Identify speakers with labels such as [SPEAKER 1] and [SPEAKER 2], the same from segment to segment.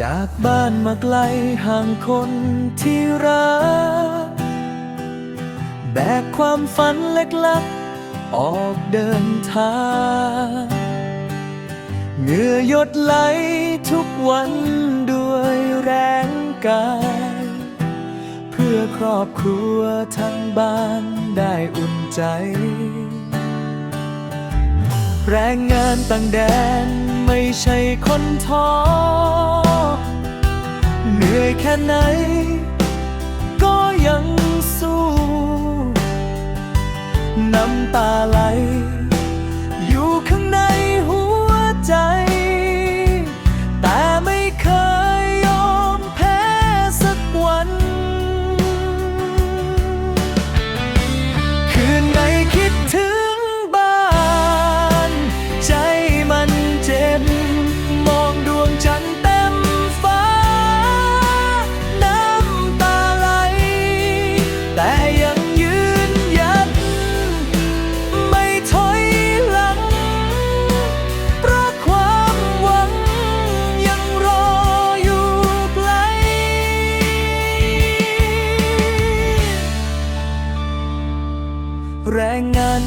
[SPEAKER 1] จากบ้านมาไกลห่างคนที่รัก แบกความฝันเล็กๆ ออกเดินทางเหงื่อหยดไหลทุกวันด้วยแรงกาย เพื่อครอบครัวทั้งบ้านได้อุ่นใจ แรงงานต่างแดนไม่ใช่คนท้อ เหนื่อยแค่ไหน ก็ยังสู้ น้ำตาไหล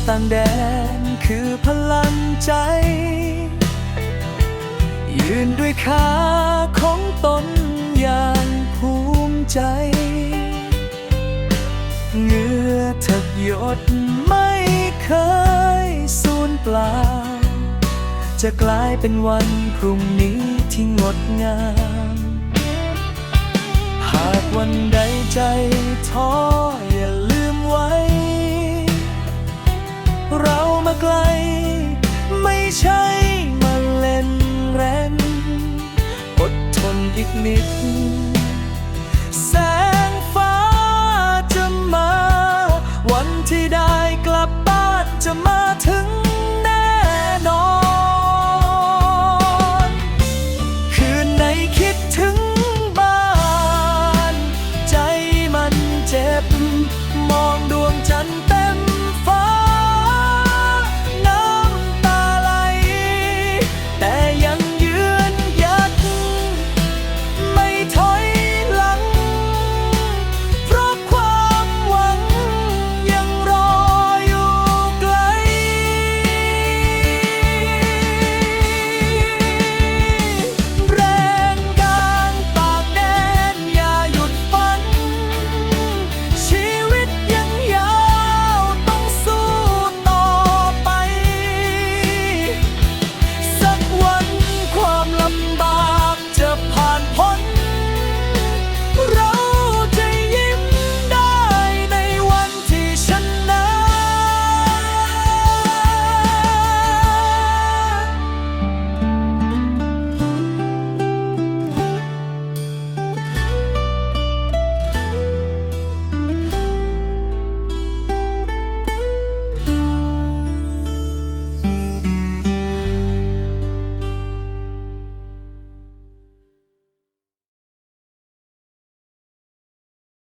[SPEAKER 1] ต่างแดนคือพลังใจ ยืนด้วยขาของตนอย่างภูมิใจเหงื่อเถิกหยดไม่เคยสูญเปล่า จะกลายเป็นวันพรุ่งนี้ที่งดงาม หากวันใดใจท้อ ไกล ไม่ใช่มาเล่นแรงอดทนอีกนิด